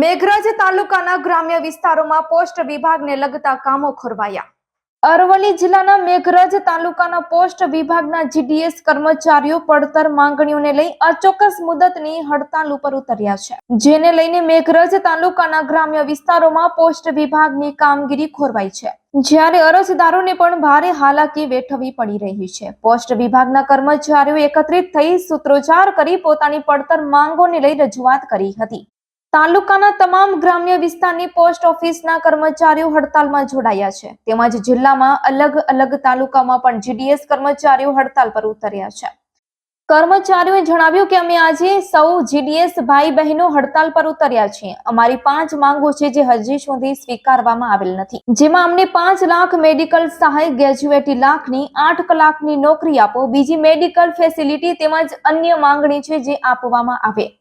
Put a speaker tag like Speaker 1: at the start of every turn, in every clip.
Speaker 1: મેઘરજ તાલુકાના ગ્રામ્ય વિસ્તારોમાં પોસ્ટ વિભાગને લગતા કામો ખોરવાયા. અરવલ્લી જિલ્લાના મેઘરજ તાલુકાના પોસ્ટ વિભાગના જીડીએસ કર્મચારીઓ પડતર માંગણીઓને લઈ અચોક્કસ મુદતની હડતાલ ઉપર ઉતર્યા છે. જેને લઈને મેઘરજ તાલુકાના ગ્રામ્ય વિસ્તારોમાં પોસ્ટ વિભાગની કામગીરી ખોરવાઈ છે. જ્યારે અરજદારોને પણ ભારે હાલાકી વેઠવી પડી રહી છે. પોસ્ટ વિભાગના કર્મચારીઓ એકત્રિત થઈ સૂત્રોચ્ચાર કરી પોતાની પડતર માંગોને લઈ રજૂઆત કરી હતી. તાલુકાના તમામ ગ્રામ્ય વિસ્તારની પોસ્ટ ઓફિસના કર્મચારીઓ હડતાલમાં જોડાયા છે. તેમજ જિલ્લામાં અલગ અલગ તાલુકામાં પણ જીડીએસ કર્મચારીઓ હડતાલ પર ઉતર્યા છે. કર્મચારીઓએ જણાવ્યું કે અમે આજે સૌ જીડીએસ ભાઈ બહેનો હડતાલ પર ઉતર્યા છીએ. અમારી પાંચ માંગો છે જે હજી સુધી સ્વીકારવામાં આવેલ નથી. જેમાં અમને પાંચ લાખ મેડિકલ સહાય ગ્રેજ્યુએટી લાખની, આઠ કલાકની નોકરી આપો, બીજી મેડિકલ ફેસિલિટી તેમજ અન્ય માંગણી છે જે આપવામાં આવે.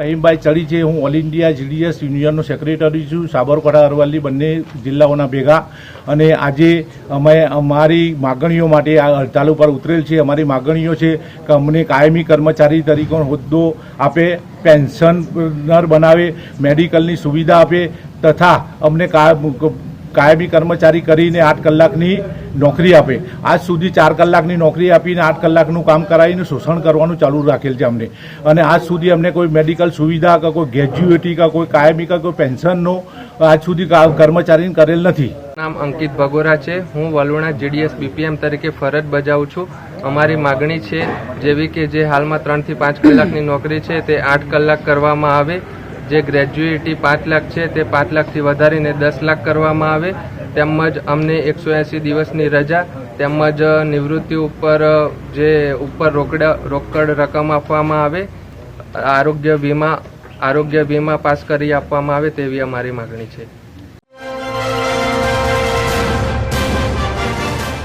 Speaker 2: રહીમભાઈ ચડી છે, હું ઓલ ઇન્ડિયા જીડીએસ યુનિયનનો સેક્રેટરી છું, સાબરકાંઠા, અરવલ્લી બંને જિલ્લાઓના ભેગા. અને આજે અમે, અમારી માગણીઓ માટે આ હડતાલ ઉપર ઉતરેલ છે અમારી માગણીઓ છે કે અમને કાયમી કર્મચારી તરીકેનો હોદ્દો આપે, પેન્શનર બનાવે, મેડિકલની સુવિધા આપે, તથા અમને કા- કાયમી કર્મચારી કરીને આઠ કલાકની નોકરી આપે. આજ સુધી ચાર કલાકની નોકરી આપીને આઠ કલાકનું કામ કરાવીને શોષણ કરવાનું ચાલુ રાખેલ છે અમને. અને આજ સુધી અમને કોઈ મેડિકલ સુવિધા કે કોઈ ગ્રેજ્યુએટી કે કોઈ કાયમી કે કોઈ પેન્શનનો આજ સુધી કર્મચારીને કરેલ નથી.
Speaker 3: નામ અંકિત ભગોરા છે. હું વલુણા જીડીએસ બીપીએમ તરીકે ફરજ બજાવું છું. અમારી માગણી છે જેવી કે જે હાલમાં ત્રણથી પાંચ કલાકની નોકરી છે તે આઠ કલાક કરવામાં આવે. જે ગ્રેજ્યુએટી પાંચ લાખ છે, તે પાંચ લાખથી વધારીને દસ લાખ કરવામાં આવે. તેમજ અમને એકસો એંસી દિવસની રજા, તેમજ નિવૃત્તિ ઉપર જે ઉપર રોકડા, રોકડ રકમ આપવામાં આવે. આરોગ્ય વીમા આરોગ્ય વીમા પાસ કરી આપવામાં આવે તેવી અમારી માગણી છે.